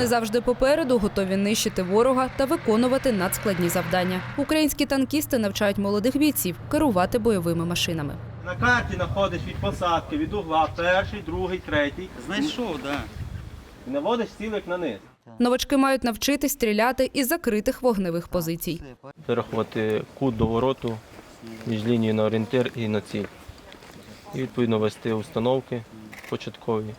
Вони завжди попереду готові нищити ворога та виконувати надскладні завдання. Українські танкісти навчають молодих бійців керувати бойовими машинами. На карті знаходиш від посадки, від угла, перший, другий, третій. Знайшов, так. Да. І наводиш цілик на низ. Новачки мають навчитись стріляти із закритих вогневих позицій. Вирахувати кут до вороту між лінією на орієнтир і на ціль. І відповідно вести установки початкові.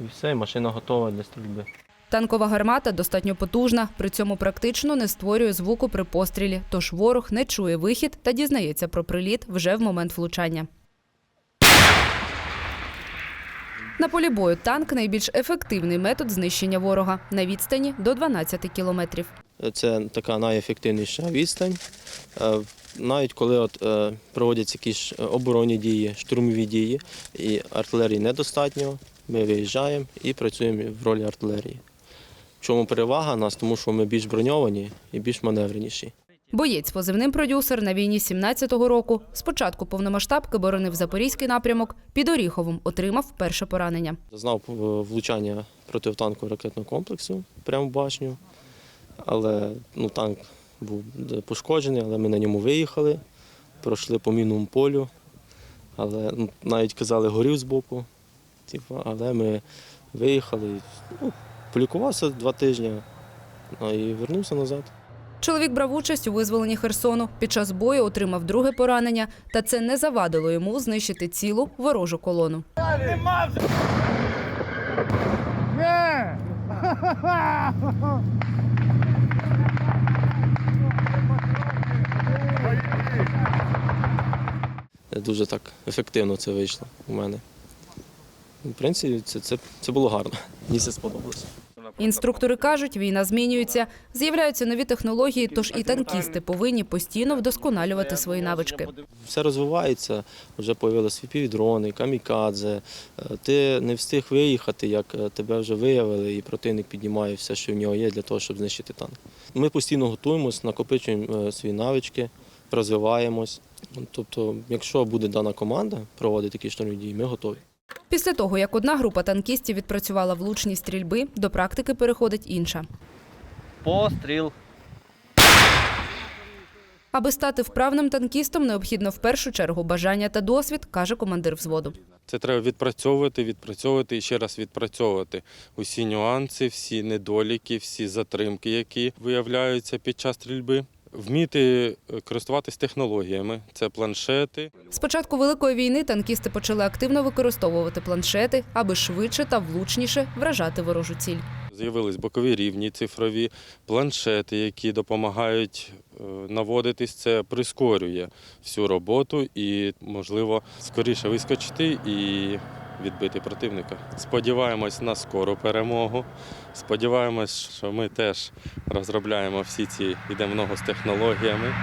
І все, машина готова для стрільби. Танкова гармата достатньо потужна, при цьому практично не створює звуку при пострілі, тож ворог не чує вихід та дізнається про приліт вже в момент влучання. На полі бою танк найбільш ефективний метод знищення ворога на відстані до 12 кілометрів. Це така найефективніша відстань. Е, Навіть коли от, е, проводяться якісь е, оборонні дії, штурмові дії, і артилерії недостатньо, ми виїжджаємо і працюємо в ролі артилерії. В чому перевага нас, тому що ми більш броньовані і більш маневреніші. Боєць позивним продюсер на війні 17-го року. Спочатку повномасштабки боронив запорізький напрямок. Під Оріховом отримав перше поранення. Зазнав е, влучання протитанкового ракетного комплексу прямо в башню. Але ну, танк був пошкоджений, але ми на ньому виїхали, пройшли по мінному полю. Але ну, навіть казали, горів збоку. Типу, але ми виїхали, ну, полікувався два тижні ну, і вернувся назад. Чоловік брав участь у визволенні Херсону. Під час бою отримав друге поранення, та це не завадило йому знищити цілу ворожу колону. Дуже так ефективно це вийшло у мене. В принципі, це, це, це було гарно. Мені це сподобалося. Інструктори кажуть, війна змінюється, з'являються нові технології, тож і танкісти повинні постійно вдосконалювати свої навички. Все розвивається, вже з'явилися дрони, камікадзе. Е, Ти не встиг виїхати, як е, тебе вже виявили, і противник піднімає все, що в нього є, для того, щоб знищити танк. Ми постійно готуємось, накопичуємо е, свої навички, розвиваємось. Тобто, якщо буде дана команда проводити такі штурмові дії, ми готові. Після того, як одна група танкістів відпрацювала влучні стрільби, до практики переходить інша. Постріл. Аби стати вправним танкістом, необхідно в першу чергу бажання та досвід, каже командир взводу. Це треба відпрацьовувати, відпрацьовувати і ще раз відпрацьовувати усі нюанси, всі недоліки, всі затримки, які виявляються під час стрільби. Вміти е, користуватись технологіями. Це планшети, З початку великої війни танкісти почали активно використовувати планшети, аби швидше та влучніше вражати ворожу ціль. з'явились бокові рівні, цифрові планшети, які допомагають е, наводитись. Це прискорює всю роботу і, можливо, скоріше вискочити і відбити противника. Сподіваємось на скору перемогу. Сподіваємось, що ми теж розробляємо всі ці йдемо ногу з технологіями.